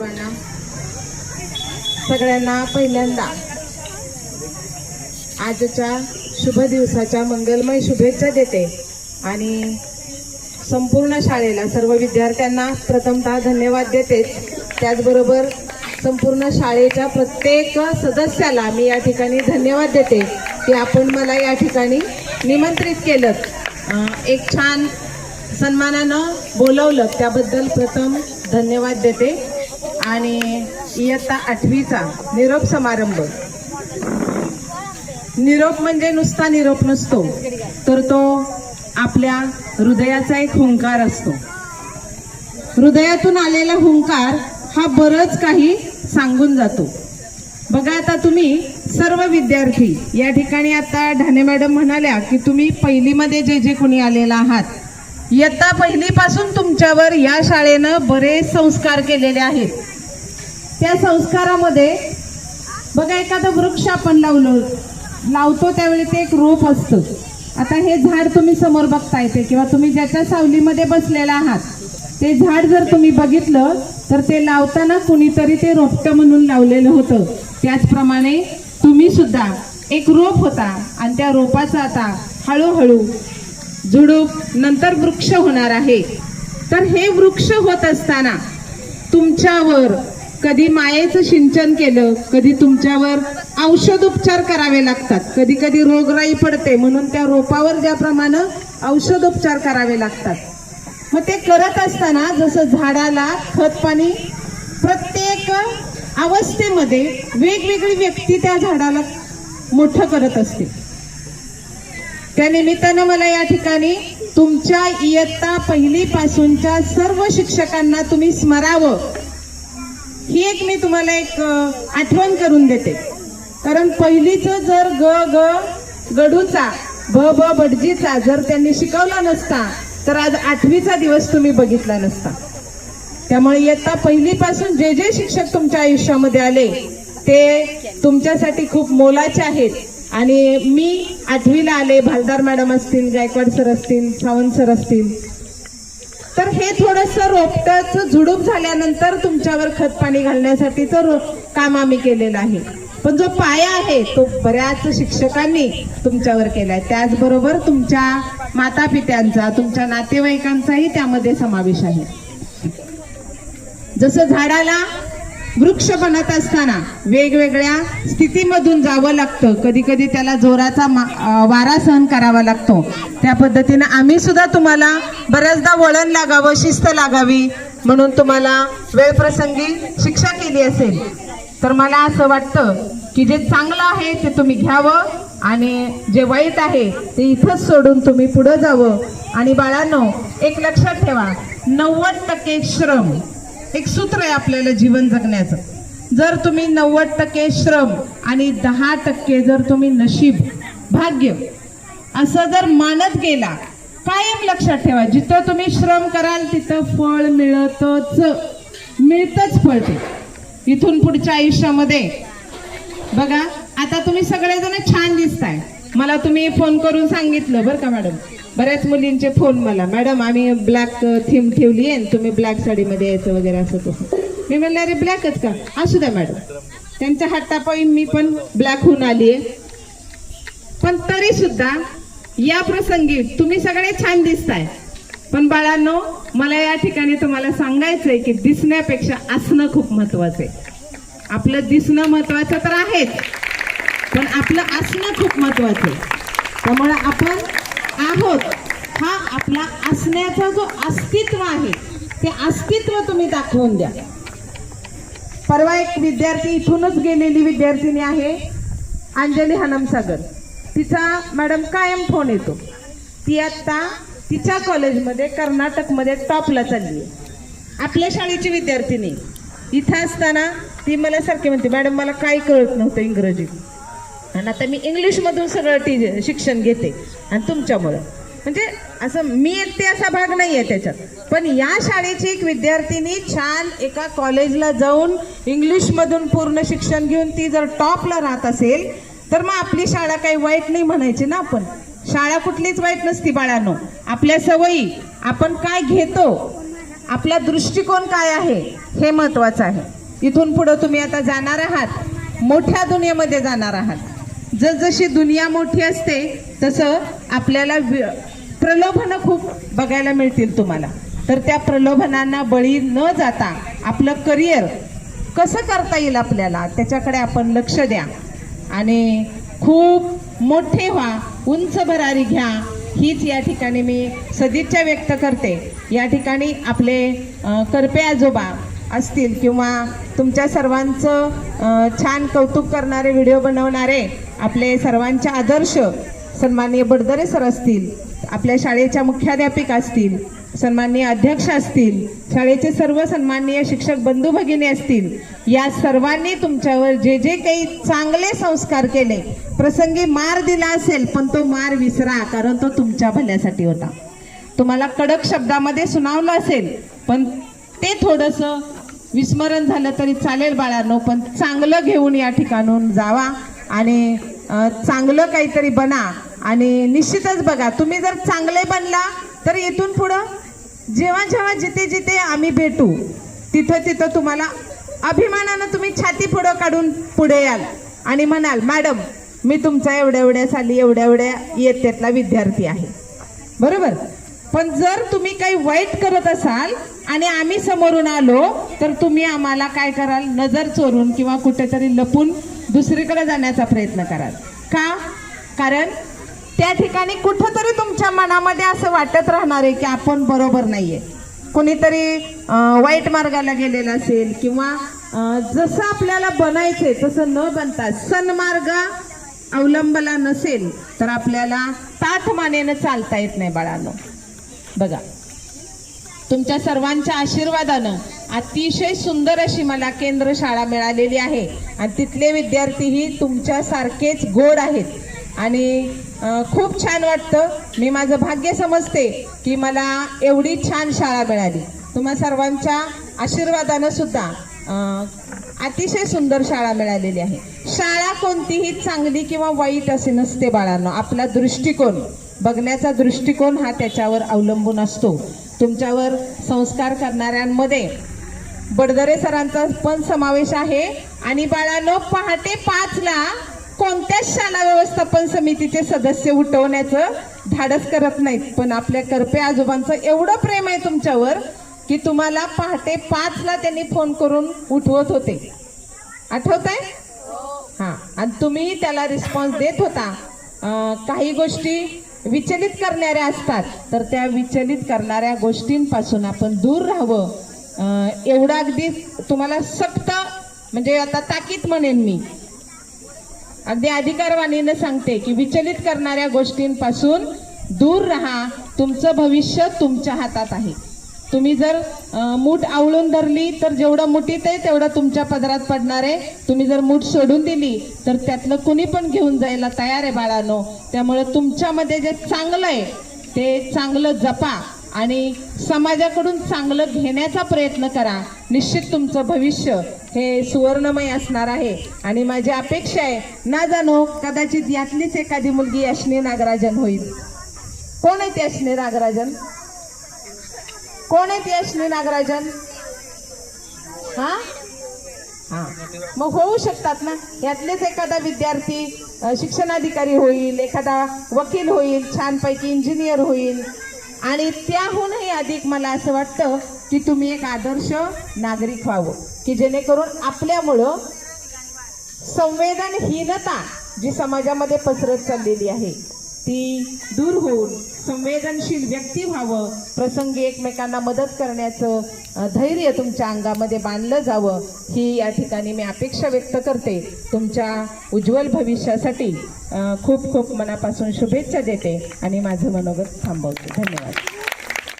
सर्वांना सगळ्यांना पहिल्यांदा आजच्या शुभ दिवसाच्या मंगलमय शुभेच्छा देते. आणि संपूर्ण शाळेला सर्व विद्यार्थ्यांना प्रथमतः धन्यवाद देते त्याचबरोबर संपूर्ण शाळेच्या प्रत्येक सदस्याला मी या ठिकाणी धन्यवाद देते की आपण मला या ठिकाणी निमंत्रित केलं एक छान सन्मानानं बोलवलं. त्याबद्दल प्रथम धन्यवाद देते. आणि इयत्ता आठवीचा निरोप समारंभ. निरोप म्हणजे नुसता निरोप नसतो तर तो आपल्या हृदयाचा एक हुंकार असतो. हृदयातून आलेला हुंकार हा बरंच काही सांगून जातो. बघा आता तुम्ही सर्व विद्यार्थी या ठिकाणी आता ढाणे मॅडम म्हणाल्या की तुम्ही पहिलीमध्ये जे जे कोणी आलेला आहात इयत्ता पहिलीपासून तुमच्यावर या शाळेनं बरेच संस्कार केलेले आहेत. त्या संस्कारामध्ये बघा एखादं वृक्ष आपण लावलो लावतो त्यावेळी ते एक रोप असतं. आता हे झाड तुम्ही समोर बघता येते किंवा तुम्ही ज्याच्या सावलीमध्ये बसलेला आहात ते झाड जर तुम्ही बघितलं तर ते लावताना कुणीतरी ते रोपटं म्हणून लावलेलं होतं. त्याचप्रमाणे तुम्ही सुद्धा एक रोप होता आणि त्या रोपाचा आता हळूहळू झुडूप नंतर वृक्ष होणार आहे. तर हे वृक्ष होत असताना तुमच्यावर कधी मायेचं सिंचन केलं कधी तुमच्यावर औषध उपचार करावे लागतात. कधी कधी रोगराई पडते म्हणून त्या रोपावर ज्याप्रमाणे औषध उपचार करावे लागतात. मग ते करत असताना जसं झाडाला खत पाणी प्रत्येक अवस्थेमध्ये वेगवेगळी व्यक्ती त्या झाडाला मोठं करत असते. त्या निमित्तानं मला या ठिकाणी तुमच्या इयत्ता पहिलीपासूनच्या सर्व शिक्षकांना तुम्ही स्मरावं. ही एक मी तुम्हाला एक आठवण करून देते. कारण पहिलीचं जर ग ग गडूचा भ भ भटजीचा जर त्यांनी शिकवला नसता तर आज आठवीचा दिवस तुम्ही बघितला नसता. त्यामुळे इयत्ता पहिलीपासून जे जे शिक्षक तुमच्या आयुष्यामध्ये आले ते तुमच्यासाठी खूप मोलाचे आहेत. आणि मी आठवीला आले भालदार मॅडम असतील गायकवाड सर असतील सावंत सर असतील तर हे थोडस रोपट्याचं झुडूप झाल्यानंतर तुमच्यावर खत पाणी घालण्यासाठीचं रो काम आम्ही केलेलं आहे. पण जो पाया आहे तो बऱ्याच शिक्षकांनी तुमच्यावर केलाय. त्याचबरोबर तुमच्या माता पित्यांचा तुमच्या नातेवाईकांचाही त्यामध्ये समावेश आहे. जसं झाडाला वृक्ष बनत असताना वेगवेगळ्या स्थितीमधून जावं लागतं. कधी कधी त्याला जोराचा मा- वारा सहन करावा लागतो. त्या पद्धतीनं आम्ही सुद्धा तुम्हाला बऱ्याचदा वळण लागावं शिस्त लागावी म्हणून तुम्हाला वेळप्रसंगी शिक्षा केली असेल. तर मला असं वाटतं की जे चांगलं आहे ते तुम्ही घ्यावं आणि जे वाईट आहे ते इथंच सोडून तुम्ही पुढं जावं. आणि बाळांनो एक लक्षात ठेवा नव्वद टक्के श्रम एक सूत्र आहे आपल्याला जीवन जगण्याचं. जर तुम्ही नव्वद टक्के श्रम आणि दहा टक्के जर तुम्ही नशीब भाग्य असं जर मानत गेला कायम लक्षात ठेवा जिथं तुम्ही श्रम कराल तिथं फळ मिळतच. मिळतच फळ ते. इथून पुढच्या आयुष्यामध्ये बघा आता तुम्ही सगळेजण छान दिसताय. मला तुम्ही फोन करून सांगितलं बरं का मॅडम? बऱ्याच मुलींचे फोन मला मॅडम आम्ही ब्लॅक थीम ठेवली आहे तुम्ही ब्लॅक साडीमध्ये यायचं वगैरे असं तसं. मी म्हणलं अरे ब्लॅकच का? असू द्या मॅडम. त्यांच्या हट्टापायी मी पण ब्लॅक होऊन आली आहे. पण तरी सुद्धा या प्रसंगी तुम्ही सगळे छान दिसताय. पण बाळांनो मला या ठिकाणी तुम्हाला सांगायचंय की दिसण्यापेक्षा असणं खूप महत्वाचं आहे. आपलं दिसणं महत्वाचं तर आहेच पण आपलं असणं खूप महत्वाचं आहे. त्यामुळे आपण आहोत हा आपला असण्याचा जो अस्तित्व आहे ते अस्तित्व तुम्ही दाखवून द्या. परवा एक विद्यार्थी इथूनच गेलेली विद्यार्थिनी आहे अंजली हनमसागर. तिचा मॅडम कायम फोन येतो. ती आत्ता तिच्या कॉलेजमध्ये कर्नाटकमध्ये टॉपला चालली आहे. आपल्या शाळेची विद्यार्थिनी इथं असताना ती मला सारखी म्हणते मॅडम मला काही कळत नव्हतं इंग्रजी आणि आता मी इंग्लिशमधून सगळं टी शिक्षण घेते. आणि तुमच्यामुळं. म्हणजे असं मी एकटी असा भाग नाही आहे त्याच्यात. पण या शाळेची एक विद्यार्थिनी छान एका कॉलेजला जाऊन इंग्लिशमधून पूर्ण शिक्षण घेऊन ती जर टॉपला राहत असेल तर मग आपली शाळा काही वाईट नाही म्हणायची ना आपण. शाळा कुठलीच वाईट नसती बाळांनो. आपल्या सवयी आपण काय घेतो आपला दृष्टिकोन काय आहे हे महत्वाचं आहे. इथून पुढं तुम्ही आता जाणार आहात मोठ्या दुनियेमध्ये जाणार आहात. जसजशी दुनिया मोठी असते तसं आपल्याला वि- प्रलोभनं खूप बघायला मिळतील तुम्हाला. तर त्या प्रलोभनांना बळी न जाता आपलं करिअर कसं करता येईल आपल्याला त्याच्याकडे आपण लक्ष द्या. आणि खूप मोठे व्हा उंच भरारी घ्या. हीच या ठिकाणी मी सदिच्छा व्यक्त करते. या ठिकाणी आपले करपे आजोबा असतील किंवा तुमच्या सर्वांचं छान कौतुक करणारे व्हिडिओ बनवणारे आपले सर्वांचे आदर्श सन्माननीय बडदरे सर असतील आपल्या शाळेच्या मुख्याध्यापिका असतील सन्माननीय अध्यक्ष असतील शाळेचे सर्व सन्माननीय शिक्षक बंधू भगिनी असतील या सर्वांनी तुमच्यावर जे जे काही चांगले संस्कार केले प्रसंगी मार दिला असेल पण तो मार विसरा कारण तो तुमच्या भल्यासाठी होता. तुम्हाला कडक शब्दामध्ये सुनावलं असेल पण ते थोडंसं विस्मरण झालं तरी चालेल बाळांनो पण चांगलं घेऊन या ठिकाणून जावा आणि चांगलं काहीतरी बना आणि निश्चितच बघा तुम्ही जर चांगले बनला तर इथून पुढं जेव्हा जेव्हा जिथे जिथे आम्ही भेटू तिथं तिथं तुम्हाला अभिमानानं तुम्ही छाती पुढं काढून पुढे याल आणि म्हणाल मॅडम मी तुमचा एवढ्या एवढ्या साली एवढ्या एवढ्या इयत्तेतला विद्यार्थी आहे. बरोबर? पण जर तुम्ही काही वाईट करत असाल आणि आम्ही समोरून आलो तर तुम्ही आम्हाला काय कराल? नजर चोरून किंवा कुठेतरी लपून दुसरीकडे जाण्याचा प्रयत्न कराल. का? कारण त्या ठिकाणी कुठंतरी तुमच्या मनामध्ये असं वाटत राहणार आहे की आपण बरोबर नाहीये. कोणीतरी वाईट मार्गाला गेलेला असेल किंवा जसं आपल्याला बनायचंय तसं न बनता सन्मार्ग अवलंबला नसेल तर आपल्याला ताठमानेनं चालता येत नाही बाळांनो. बघा तुमच्या सर्वांच्या आशीर्वादानं अतिशय सुंदर अशी मला केंद्र शाळा मिळालेली आहे. आणि तिथले विद्यार्थीही तुमच्यासारखेच गोड आहेत. आणि खूप छान वाटतं. मी माझं भाग्य समजते की मला एवढी छान शाळा मिळाली. तुम्हा सर्वांच्या आशीर्वादानं सुद्धा अतिशय सुंदर शाळा मिळालेली आहे. शाळा कोणतीही चांगली किंवा वाईट असे नसते बाळांनो. आपला दृष्टिकोन बघण्याचा दृष्टिकोन हा त्याच्यावर अवलंबून असतो. तुमच्यावर संस्कार करणाऱ्यांमध्ये बडदरे सरांचा पण समावेश आहे. आणि बाळांनो पहाटे पाचला कोणत्याच शाळा व्यवस्थापन समितीचे सदस्य उठवण्याचं धाडस करत नाहीत. पण आपल्या करपे आजोबांचं एवढं प्रेम आहे तुमच्यावर की तुम्हाला पहाटे पाचला त्यांनी फोन करून उठवत होते. आठवत आहे हां. आणि तुम्ही त्याला रिस्पॉन्स देत होता. काही गोष्टी विचलित करणाऱ्या असतात. तर त्या विचलित करणाऱ्या गोष्टींपासून आपण दूर राहावं. एवढा अगदी तुम्हाला सक्त म्हणजे आता ताकीद म्हणेन मी. अगदी अधिकारवाणीनं सांगते की विचलित करणाऱ्या गोष्टींपासून दूर राहा तुमचं भविष्य तुमच्या हातात आहे. तुम्ही जर मूठ आवळून धरली तर जेवढं मुठीत आहे तेवढं तुमच्या पदरात पडणार आहे. तुम्ही जर मूठ सोडून दिली तर त्यातलं कुणी पण घेऊन जायला तयार आहे बाळानो. त्यामुळे तुमच्यामध्ये जे चांगलं आहे ते चांगलं जपा. आणि समाजाकडून चांगलं घेण्याचा प्रयत्न करा. निश्चित तुमचं भविष्य हे सुवर्णमय असणार आहे. आणि माझी अपेक्षा आहे ना जाणो कदाचित यातलीच एखादी मुलगी अश्नी नागराजन होईल. कोण आहे ती अश्नी नागराजन? कोण आहे ती अश्नी नागराजन? हा? हा. मग होऊ शकतात ना? यातलेच एखादा विद्यार्थी शिक्षणाधिकारी होईल एखादा वकील होईल छानपैकी इंजिनियर होईल. आणि त्याहूनही अधिक मला असं वाटतं की तुम्ही एक आदर्श नागरिक व्हावं. की जेणेकरून आपल्यामुळं संवेदनहीनता जी समाजामध्ये पसरत चाललेली आहे ती दूर होऊन संवेदनशील व्यक्ती व्हावं. प्रसंगी एकमेकांना मदत करण्याचं धैर्य तुमच्या अंगामध्ये बांधलं जावं ही या ठिकाणी मी अपेक्षा व्यक्त करते. तुमच्या उज्ज्वल भविष्यासाठी खूप खूप मनापासून शुभेच्छा देते आणि माझं मनोगत थांबवते. धन्यवाद.